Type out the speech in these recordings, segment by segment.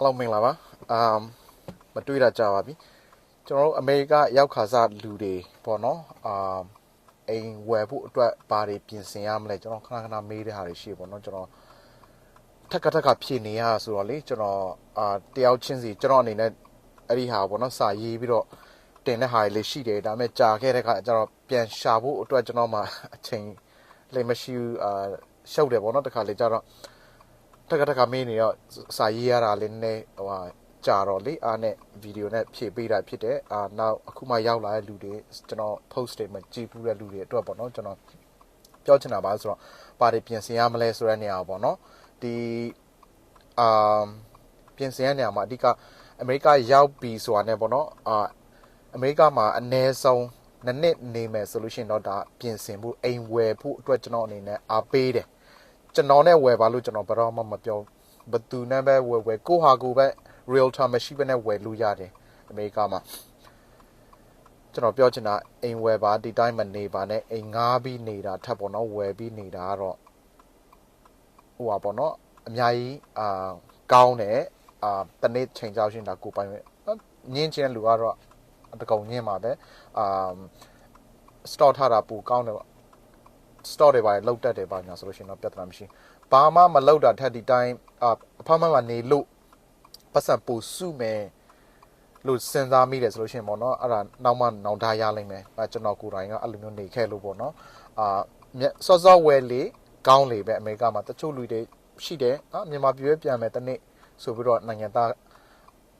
အားလုံးမင်္ဂလာပါအမ်မတွေ့တာကြာပါပြီကျွန်တော်တို့အမေရိကရောက်ခါစားလူတွေပေါ့နော်အမ်အိမ်ဝယ်ဖို့အတွက်ဘာတွေပြင်ဆင်ရမလဲကျွန်တော်ခဏခဏမေးတဲ့ဟာတွေရှိပေါ့နော်ကျွန်တော်ထက်ကထက်ကဖြည့်နေရဆိုတော့လေကျွန်တော်အာတယောက်ချင်းစီကျွန်တော်အနေနဲ့အဲ့ဒီဟာပေါ့နော်စာရေးပြီးတော့တင်တဲ့ဟာတွေလေးရှိတယ်ဒါပေမဲ့ကြာခဲ့တဲ့ခါကျွန်တော်ပြန်ရှာဖို့အတွက်ကျွန်တော်မှအချိန်လည်းမရှိဘူးအာရှုပ်တယ်ပေါ့နော်တခါလေကျတော့ တက်ကတက်ကမင်းနေတော့စာရေးရတာလေးနည်းနည်းဟိုဟာကြာတော့လေအားနဲ့ဗီဒီယိုနဲ့ဖြည့်ပေးတာဖြစ်တယ်အာနောက်အခုမှရောက်လာတဲ့လူတွေကျွန်တော် post တွေမှာကြည့်ဘူးတဲ့လူတွေအတွက်ပေါ့နော်ကျွန်တော်ပြောချင်တာပါဆိုတော့ပါတွေပြင်ဆင်ရမလဲဆိုတဲ့နေရာပေါ့နော်ဒီအာပြင်ဆင်ရနေရာမှာအဓိကအမေရိကရောက်ပြီဆိုတာနဲ့ပေါ့နော်အာအမေရိကမှာအနည်းဆုံးနှစ်နှစ်နေမယ်ဆိုလို့ရှိရင်တော့ဒါပြင်ဆင်ဖို့အိမ်ဝယ်ဖို့အတွက်ကျွန်တော်အနေနဲ့အားပေးတယ် ကျွန်တော်နဲ့ဝယ်ပါလို့ကျွန်တော်ဘယ်တော့မှမပြောဘသူနဲ့ပဲဝယ်ဝယ်ကိုဟာကိုပဲ real time မရှိဘဲနဲ့ဝယ်လို့ရတယ်အမေရိကမှာကျွန်တော်ပြောချင်တာအိမ်ဝယ်ပါဒီတိုင်းမနေပါနဲ့အိမ်ငားပြီးနေတာထပ်ပေါ့နော်ဝယ်ပြီးနေတာကတော့ဟိုပါပေါ့နော်အများကြီးအာကောင်းတယ်အာတနေ့ချိန်ကြောက်ရှင်ဒါကိုပိုင်ပဲညင်းချင်းလူကတော့တကုံညင်းပါပဲအာ store ထားတာပူကောင်းတယ်ပေါ့ store တွေပါလောက်တက်တယ်ပါညာဆိုလို့ရှိရင်တော့ပြဿနာမရှိဘာမှမလောက်တာထက်ဒီတိုင်းအအဖမမနေလို့ပတ်စံပူစုမယ်လို့စဉ်းစားမိတယ်ဆိုလို့ရှိရင်ပေါ့နော်အဲ့ဒါနောက်မှနောက်ထားရလိမ့်မယ်အဲကျွန်တော်ကိုယ်တိုင်ကအဲ့လိုမျိုးနေခဲ့လို့ပေါ့နော်အာစောစောဝယ်လေကောင်းလေပဲအမေရိကမှာတချို့လူတွေရှိတယ်အာမြန်မာပြည်ပဲပြန်မယ်တနေ့ဆိုပြီးတော့နိုင်ငံသား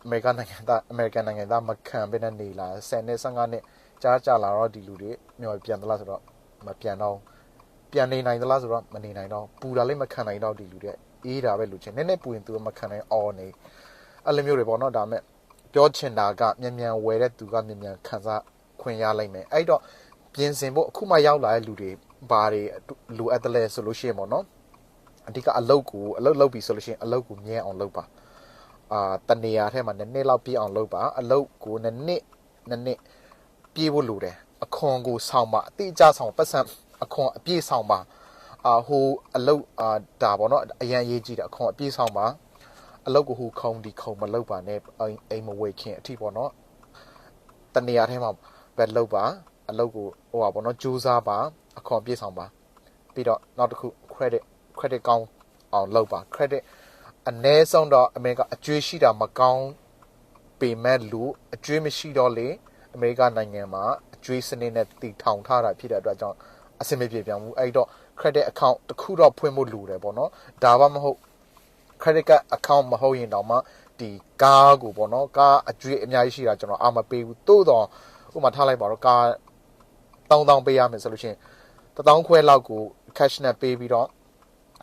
အမေရိကန်နိုင်ငံသားအမေရိကန်နိုင်ငံသားမခံဘဲနဲ့နေလာ10နှစ်15နှစ်ကြားကြလာတော့ဒီလူတွေမျိုးပြန်သလားဆိုတော့မပြန်တော့ ပြန်နေနိုင်သလားဆိုတော့မနေနိုင်တော့ပူတာလည်းမခံနိုင်တော့ဒီလူတွေအေးတာပဲလူချင်းနည်းနည်းပူရင်သူမခံနိုင်အော်နေအဲ့လိုမျိုးတွေပေါ့နော်ဒါမဲ့ပြောချင်တာကမြန်မြန်ဝယ်တဲ့သူကမြန်မြန်ခံစားခွင့်ရလိုက်မယ်အဲ့တော့ပြင်ဆင်ဖို့အခုမှရောက်လာတဲ့လူတွေဘာတွေလိုအပ်တယ်လဲဆိုလို့ရှိရင်ပေါ့နော်အဓိကအလုတ်ကိုအလုတ်လုပ်ပြီဆိုလို့ရှိရင်အလုတ်ကိုမြဲအောင်လုပ်ပါအာတနေရာထဲမှာနည်းနည်းလောက်ပြည့်အောင်လုပ်ပါအလုတ်ကိုနည်းနည်းနည်းနည်းပြေးဖို့လိုတယ်အခွန်ကိုဆောင်းပါအတိအကျဆောင်းပတ်စံအ ခွန်အပြည့်ဆောင်ပါအာဟိုအလုတ်အာဒါပေါ့နော်အရန်ရေးကြည့်တာအခွန်အပြည့်ဆောင်ပါအလုတ်ကိုဟိုခုံဒီခုံမလုတ်ပါနဲ့အိမ်မဝေခင်အထိပေါ့နော်တနေရာထဲမှာပဲလုတ်ပါအလုတ်ကိုဟိုပါပေါ့နော်ကြိုးစားပါအခွန်ပြည့်ဆောင်ပါပြီးတော့နောက်တစ်ခု credit credit ကောင်းအောင်လုပ်ပါ credit အနည်းဆုံးတော့အမေရိကအကျွေးရှိတာမကောင်းပေမဲ့လူအကျွေးမရှိတော့လေအမေရိကနိုင်ငံမှာအကျွေးစနစ်နဲ့တည်ထောင်ထားတာဖြစ်တဲ့အတွက်ကြောင့် အဆင်မပြေပြန်ဘူးအဲ့တော့ credit account တစ်ခုတော့ဖွင့်ဖို့လိုတယ်ပေါ့နော်ဒါမှမဟုတ် credit card account မဟုတ်ရင်တော့မှဒီကားကိုပေါ့နော်ကားအကျွေးအများကြီးရှိတာကျွန်တော်အာမပေးဘူးတိုးတော့ဥပမာထားလိုက်ပါတော့ကား1000ပေးရမယ်ဆိုလို့ရှိရင်1000ခွဲလောက်ကို cash နဲ့ပေးပြီးတော့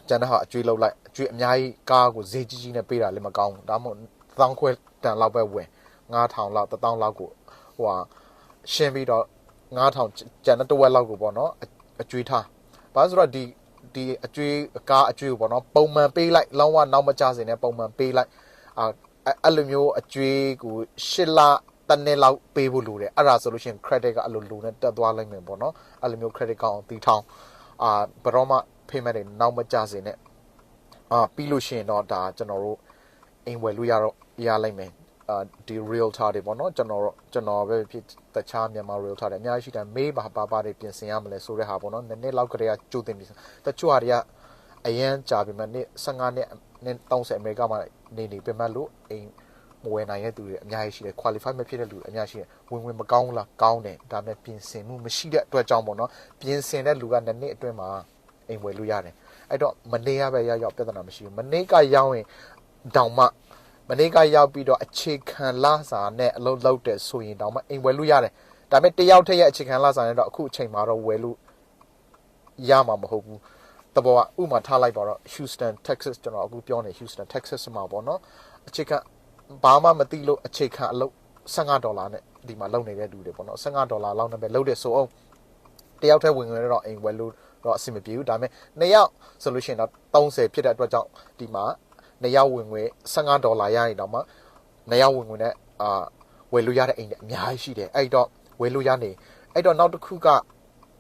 ကျန်တဲ့ဟာအကျွေးလောက်လိုက်အကျွေးအများကြီးကားကိုဈေးကြီးကြီးနဲ့ပေးတာလည်းမကောင်းဘူးဒါမှမဟုတ်1000ခွဲတန်လောက်ပဲဝင်9000လောက်1000လောက်ကိုဟိုဟာရှင်းပြီးတော့9000ကျန်တဲ့တစ်ဝက်လောက်ကိုပေါ့နော် အကျွေးထားဘာလို့ဆိုတော့ဒီဒီအကျွေးအကားအကျွေးကိုပေါ့နော်ပုံမှန်ပေးလိုက်လောင်းဝနောက်မကြစေနဲ့ပုံမှန်ပေးလိုက်အာအဲ့လိုမျိုးအကျွေးကိုရှစ်လတနေ့လောက်ပေးဖို့လိုတယ်အဲ့ဒါဆိုလို့ရှိရင် credit ကအဲ့လိုလိုနဲ့တက်သွားလိုက်မယ်ပေါ့နော်အဲ့လိုမျိုး credit ကောင်းအောင်တီးထောင်အာဘယ်တော့မှ payment တွေနောက်မကြစေနဲ့အာပြီးလို့ရှိရင်တော့ဒါကျွန်တော်တို့အိမ်ဝယ်လို့ရတော့ရလိုက်မယ် အာဒီ realtor တွေပေါ့နော်ကျွန်တော်ကျွန်တော်ပဲဖြစ်တခြားမြန်မာ realtor တွေအများကြီးရှိတယ်မေးပါပါပါတွေပြင်ဆင်ရမလဲဆိုတဲ့ဟာပေါ့နော်နည်းနည်းလောက်ကလေးကကြိုတင်ပြင်တချို့ဟာတွေကအရန်ကြာပြီမဲ့နေ့15နှစ်နဲ့30အမေရိကမှာနေနေပြင်မဲ့လို့အိမ်မဝယ်နိုင်တဲ့သူတွေအများကြီးရှိတယ် qualify မဖြစ်တဲ့လူအများကြီးရှိတယ်ဝင်ဝင်မကောင်းလားကောင်းတယ်ဒါပေမဲ့ပြင်ဆင်မှုမရှိတဲ့အတွက်ကြောင့်ပေါ့နော်ပြင်ဆင်တဲ့လူကနှစ်နှစ်အတွင်းမှာအိမ်ဝယ်လို့ရတယ်အဲ့တော့မနေရပဲရရောက်ပြဿနာမရှိဘူးမနေကရောက်ရင်တောင်မှ မနေ့ကရောက်ပြီးတော့အခြေခံလစာနဲ့အလုပ်လုပ်တယ်ဆိုရင်တောင်မှအိမ်ဝယ်လို့ရတယ်ဒါပေမဲ့တယောက်ထက်ရဲ့အခြေခံလစာနဲ့တော့အခုအချိန်မှာတော့ဝယ်လို့ရမှာမဟုတ်ဘူးတဘောကဥမာထားလိုက်ပါတော့ Houston Texas ကျွန်တော်အခုပြောနေ Houston Texas မှာပေါ့နော်အခြေခံဘာမှမသိလို့အခြေခံအလုပ်15ဒေါ်လာနဲ့ဒီမှာလုပ်နေတဲ့လူတွေပေါ့နော်15ဒေါ်လာလောက်နဲ့ပဲလုပ်တယ်ဆိုအောင်တယောက်တည်းဝင်ငွေတော့အိမ်ဝယ်လို့တော့အဆင်မပြေဘူးဒါပေမဲ့နှစ်ယောက်ဆိုလို့ရှိရင်တော့30ဖြစ်တဲ့အတွက်ကြောင့်ဒီမှာ နှစ်ယောက်ဝင်ငွေ15ဒေါ်လာရရင်တော့မှနှစ်ယောက်ဝင်ငွေနဲ့အာဝယ်လို့ရတဲ့အိမ်တွေအများကြီးရှိတယ်အဲ့တော့ဝယ်လို့ရနေအဲ့တော့နောက်တစ်ခုက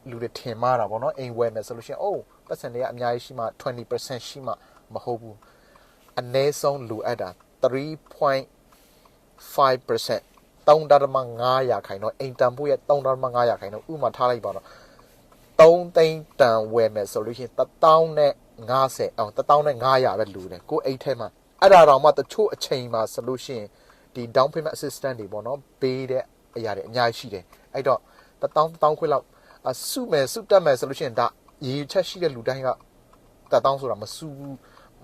လူတွေထင်မှားတာပေါ့နော်အိမ်ဝယ်မယ်ဆိုလို့ရှိရင်အိုးပတ်စံတွေကအများကြီးရှိမှ20%ရှိမှမဟုတ်ဘူးအနည်းဆုံးလိုအပ်တာ3.5% 3.5ရာခိုင်နှုန်းအိမ်တန်ဖို့ရဲ့3.5ရာခိုင်နှုန်းဥပမာထားလိုက်ပါတော့3သိန်းတန်ဝယ်မယ်ဆိုလို့ရှိရင်1000နဲ့ 50အောင်1000နဲ့900ပဲလူတယ်ကိုအိတ်ထဲမှာအဲ့ဒါတော့မှတချို့အချိန်မှာဆိုလို့ရှိရင်ဒီ down payment assistant တွေပေါ့နော်ပေးတဲ့အရာတွေအများကြီးရှိတယ်အဲ့တော့1000 1000ခွဲလောက်အစုမယ်စုတက်မယ်ဆိုလို့ရှိရင်ဒါရည်ရွယ်ချက်ရှိတဲ့လူတိုင်းကတက်တောင်းဆိုတာမစူ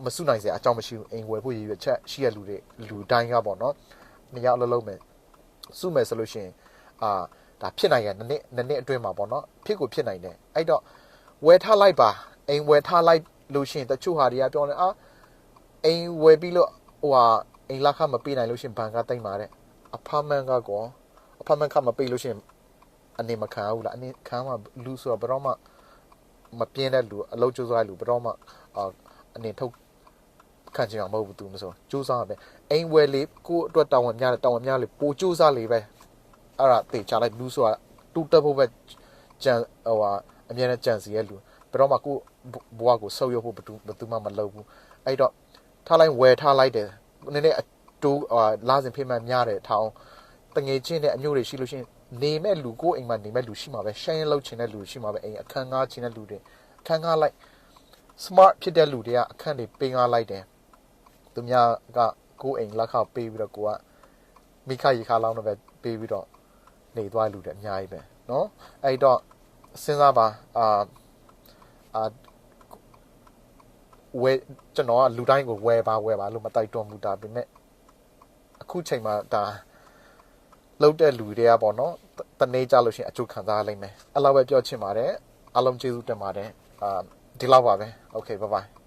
မစူနိုင်စရာအကြောင်းမရှိဘူးအိမ်ဝယ်ဖို့ရည်ရွယ်ချက်ရှိတဲ့လူတွေလူတိုင်းကပေါ့နော်နှစ်ယောက်အလုံးလုံးမယ်စုမယ်ဆိုလို့ရှိရင်အာဒါဖြစ်နိုင်ရဲ့နှစ်နှစ်နှစ်နှစ်အတွင်းမှာပေါ့နော်ဖြစ်ကိုဖြစ်နိုင်တယ်အဲ့တော့ဝယ်ထားလိုက်ပါအိမ်ဝယ်ထားလိုက် လို့ရှိရင်တချို့ဟာတွေကပြောနေအာအိမ်ဝယ်ပြီးလို့ဟိုဟာအိမ်လက်ခမပေးနိုင်လို့ရှိရင်ဘဏ်ကတိတ်มาတဲ့အဖာမန်ကကောအဖာမန်ကမပေးလို့ရှိရင်အနေမခံဘူးလားအနေခံမှာလူဆိုတော့ဘယ်တော့မှမပြင်းတဲ့လူအလုပ်ကြိုးစားတဲ့လူဘယ်တော့မှအာအနေထုတ်ခံချင်အောင်မဟုတ်ဘူးသူမဆိုကြိုးစားရပဲအိမ်ဝယ်လေးကိုယ့်အတွက်တောင်းဝန်များတယ်တောင်းဝန်များလေပိုကြိုးစားလေပဲအဲ့ဒါတေချလိုက်လူဆိုတာတူတက်ဖို့ပဲကြံဟိုဟာအမြဲတမ်းကြံစီရဲ့လူ ဘယ်တော့မှကိုယ့်ဘဝကိုဆုပ်ယုပ်ဖို့ဘယ်သူဘယ်သူမှမလုပ်ဘူးအဲ့တော့ထားလိုက်ဝယ်ထားလိုက်တယ်နည်းနည်းအတူဟာလာစဉ်ဖေးမှန်များတယ်ထောင်းတငယ်ချင်းတဲ့အမျိုးတွေရှိလို့ရှိရင်နေမဲ့လူကိုယ့်အိမ်မှာနေမဲ့လူရှိမှာပဲရှိုင်းလောက်ချင်တဲ့လူရှိမှာပဲအိမ်အခန်းငှားချင်တဲ့လူတွေအခန်းငှားလိုက် smart ဖြစ်တဲ့လူတွေကအခန်းတွေပေးငှားလိုက်တယ်သူများကကိုယ့်အိမ်လက်ခပေးပြီးတော့ကိုကမိခရေခါလောင်းတော့ပဲပေးပြီးတော့နေသွားလူတွေအများကြီးပဲเนาะအဲ့တော့စဉ်းစားပါအာ အာဝယ်ကျွန်တော်ကလူတိုင်းကိုဝယ်ပါဝယ်ပါလို့မတိုက်တွန်းဘူးဒါပေမဲ့အခုချိန်မှာဒါလောက်တဲ့လူတွေကပေါ့နော်တနေ့ကြလို့ရှိရင်အကျိုးခံစားလိမ့်မယ်အဲ့လောက်ပဲပြောချင်ပါတယ်အားလုံးကျေးဇူးတင်ပါတယ်အာဒီလောက်ပါပဲ okay bye bye